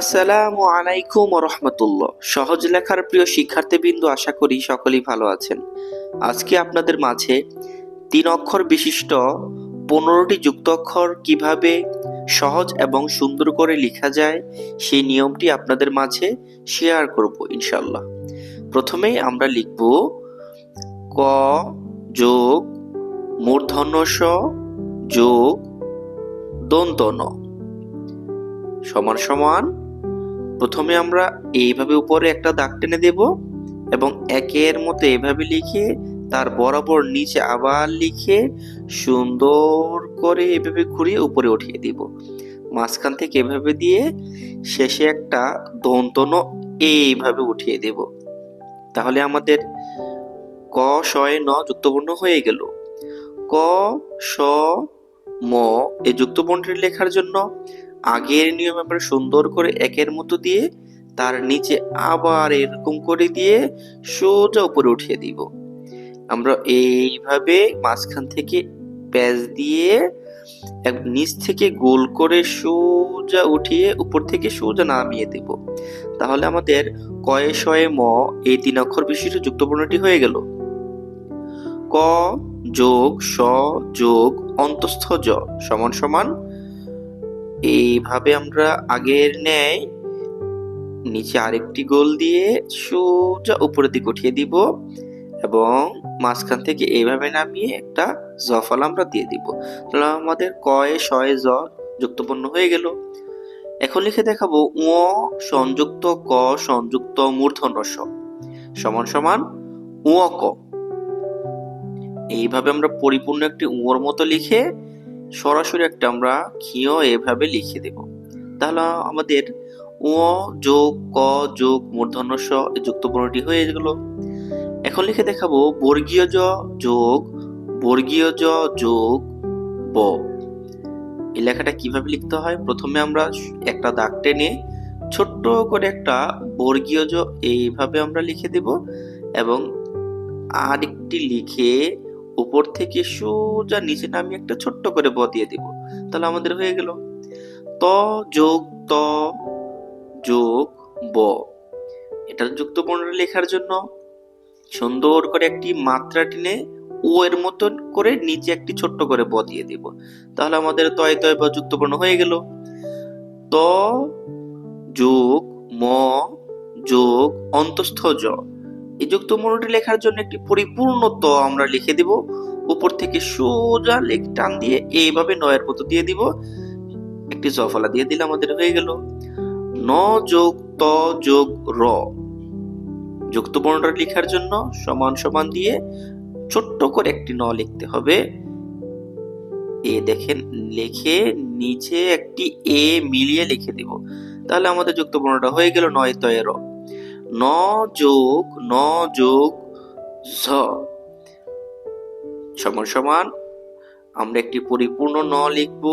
আসসালামু আলাইকুম রহমতুল্লাহ। সহজ লেখার প্রিয় শিক্ষার্থীবৃন্দ, আশা করি সকলেই ভালো আছেন। আজকে আপনাদের মাঝে তিন অক্ষর বিশিষ্ট পনেরোটি যুক্ত অক্ষর কীভাবে সহজ এবং সুন্দর করে লেখা যায়, সেই নিয়মটি আপনাদের মাঝে শেয়ার করব ইনশাল্লাহ প্রথমেই আমরা লিখব ক যোগ মূর্ধন্য স যোগ দন্ত ন সমান সমান প্রথমে আমরা এইভাবে উপরে একটা দাগ টেনে দেব এবং একের মতো এভাবে লিখে তার বরাবর নিচে আবার লিখে সুন্দর করে এভাবে ঘুরিয়ে উপরে উঠিয়ে দিব। মাঝখান থেকে এভাবে দিয়ে শেষে একটা দন্তন এইভাবে উঠিয়ে দেব। তাহলে আমাদের ক শয়ে ন যুক্তবর্ণ হয়ে গেল। ক, স, ম এই যুক্তবর্ণটি লেখার জন্য আগের নিয়ম আমরা সুন্দর করে একের মতো দিয়ে তার নিচে আবার এরকম করে দিয়ে সোজা উপরে উঠিয়ে দিব। আমরা এইভাবে মাঝখান থেকে প্যাচ দিয়ে নিচ থেকে গোল করে সোজা উঠিয়ে উপর থেকে সোজা নামিয়ে দেব। তাহলে আমাদের কয়ে শয়ে ম এই তিন অক্ষর বিশিষ্ট যুক্তবর্ণটি হয়ে গেল। ক যোগ স যোগ অন্তস্থ জ সমান সমান এইভাবে আমরা আগের ন্যায় নিচে আরেকটি গোল দিয়ে সোজা উপরের দিকে উঠিয়ে দিব এবং মাঝখান থেকে এইভাবে নামিয়ে একটা জফল আমরা দিয়ে দিব। তাহলে আমাদের কয়ে শয়ে জ যুক্তপূর্ণ হয়ে গেল। এখন লিখে দেখাবো উ সংযুক্ত ক সংযুক্ত মূর্ধন্য স সমান সমান উ ক। এইভাবে আমরা পরিপূর্ণ একটি উঁর মতো লিখে সরাসরি একটা আমরা ক্ষীয় এভাবে লিখে দেব। তাহলে আমাদের উ যোগ ক, যোগ, মূর্ধন্য, স এই যুক্তপূর্ণটি হয়ে গেল। এখন লিখে দেখাবো বর্গীয় জ, যোগ, বর্গীয় জ, যোগ, ব। এই লেখাটা কীভাবে লিখতে হয়? প্রথমে আমরা একটা দাগ টেনে ছোট্ট করে একটা বর্গীয় জ এইভাবে আমরা লিখে দেব এবং আরেকটি লিখে উপর থেকে সোজা নিচে নামিয়ে একটা ছোট্ট করে ব দিয়ে দিব। তাহলে আমাদের হয়ে গেল। ত যোগ ত যোগ ব। এটা যুক্ত বর্ণ লেখার জন্য। সুন্দর করে একটি মাত্রা টেনে ও এর মতন করে নিচে একটি ছোট্ট করে ব দিয়ে দিব। তাহলে আমাদের তয় তয় বা যুক্ত বর্ণ হয়ে গেল। ত যোগ ম যোগ অন্তস্থ জ। এই যুক্ত বর্ণটি লেখার জন্য একটি পরিপূর্ণ ত আমরা লিখে দিব। উপর থেকে সোজা লেখ টান দিয়ে এইভাবে নয়ের মতো দিয়ে দিব। একটি জফলা দিয়ে দিলে আমাদের হয়ে গেল। ন যোগ ত যোগ র। যুক্ত বর্ণটা লেখার জন্য সমান সমান দিয়ে ছোট্ট করে একটি ন লিখতে হবে। এ দেখেন, লিখে নিচে একটি এ মিলিয়ে লিখে দিব। তাহলে আমাদের যুক্ত বর্ণটা হয়ে গেল নয় তয় র। ন যোগ ন যোগ ঝ। সমান সমান। আমরা একটি পরিপূর্ণ ন লিখব,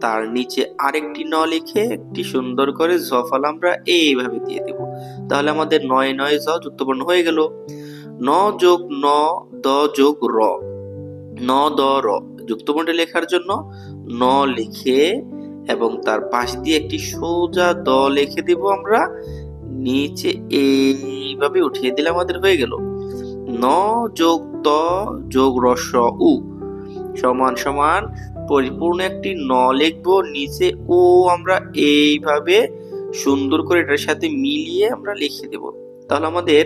তার নিচে আরেকটি ন লিখে একটি সুন্দর করে জফল আমরা এইভাবে দিয়ে দেব। তাহলে আমাদের নয় নয় জ যুক্তবর্ণ হয়ে গেল। ন যোগ ন, দ যোগ, র। ন, দ, র। যুক্তবর্ণে লেখার জন্য ন লিখে এবং তার পাশ দিয়ে একটি সোজা দ লিখে দেব আমরা। নিচে এইভাবে উঠিয়ে দিলে আমাদের হয়ে গেল। ন যোগ ত যোগ রস উ সমান সমান পরিপূর্ণ একটি ন লিখব। নিচে ও আমরা এইভাবে সুন্দর করে এটার সাথে মিলিয়ে আমরা লিখে দেব। তাহলে আমাদের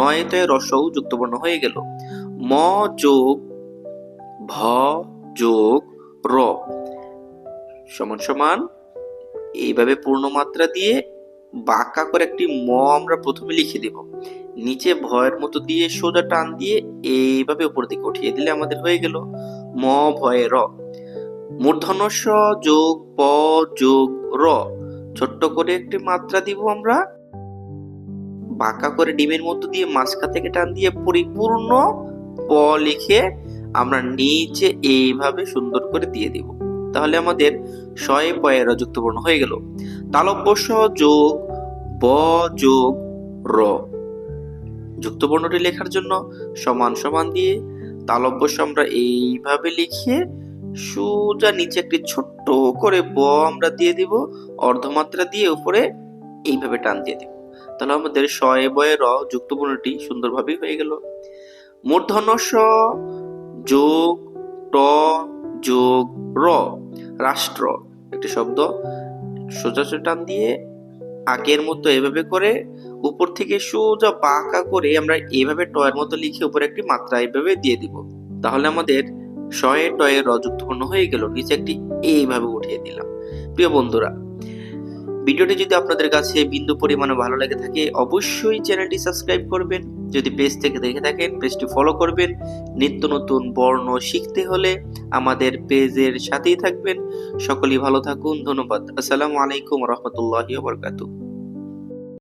নয় তয় রসউ যুক্তবর্ণ হয়ে গেল। ম যোগ ভ যোগ র সমান সমান এইভাবে পূর্ণ মাত্রা দিয়ে বাঁকা করে একটি ম আমরা প্রথমে লিখে দেব। নিচে ভয়ের মতো দিয়ে সোজা টান দিয়ে এইভাবে উপর দিকে উঠিয়ে দিলে আমাদের হয়ে গেল ম ভয়ে র। মূর্ধন্য স যোগ প যোগ র। ছোট্ট করে একটি মাত্রা দিব আমরা। বাঁকা করে ডিমের মতো দিয়ে মাঝখা থেকে টান দিয়ে পরিপূর্ণ প লিখে আমরা নিচে এইভাবে সুন্দর করে দিয়ে দিব। তাহলে আমাদের শয়ে পয়ের যুক্তবর্ণ হয়ে গেল। তালব্য স যোগ ব যোগ র। যুক্তবর্ণটি লেখার জন্য সমান সমান দিয়ে তালব্যস্য আমরা এইভাবে লিখিয়ে সোজা নিচে একটি ছোট্ট করে ব আমরা দিয়ে দিব, অর্ধমাত্রা দিয়ে উপরে এইভাবে টান দিয়ে দিব। তাহলে আমাদের শয়ে বয়ে র যুক্ত বর্ণটি সুন্দরভাবেই হয়ে গেল। মূর্ধন্য স যোগ ট যোগ র, রাষ্ট্র। একটি শব্দ সোজা টান দিয়ে আগের মতো এভাবে করে উপর থেকে সোজা বাঁকা করে আমরা এভাবে টয়ের মতো লিখে উপরে একটি মাত্রা এভাবে দিয়ে দিব। তাহলে আমাদের শয়ে টয়ে রযুক্তপূর্ণ হয়ে গেল। নিচে একটি এইভাবে উঠিয়ে দিলাম। প্রিয় বন্ধুরা, ভিডিওটি যদি আপনাদের কাছে বিন্দু পরিমাণে ভালো লেগে থাকে, অবশ্যই চ্যানেলটি সাবস্ক্রাইব করবেন। যদি পেজ থেকে দেখে থাকেন পেজটি ফলো করবেন। নিত্য নতুন বর্ণ শিখতে হলে আমাদের পেজের সাথেই থাকবেন। সকলেই ভালো থাকুন, ধন্যবাদ। আসসালামু আলাইকুম রহমতুল্লাহ বরকাতু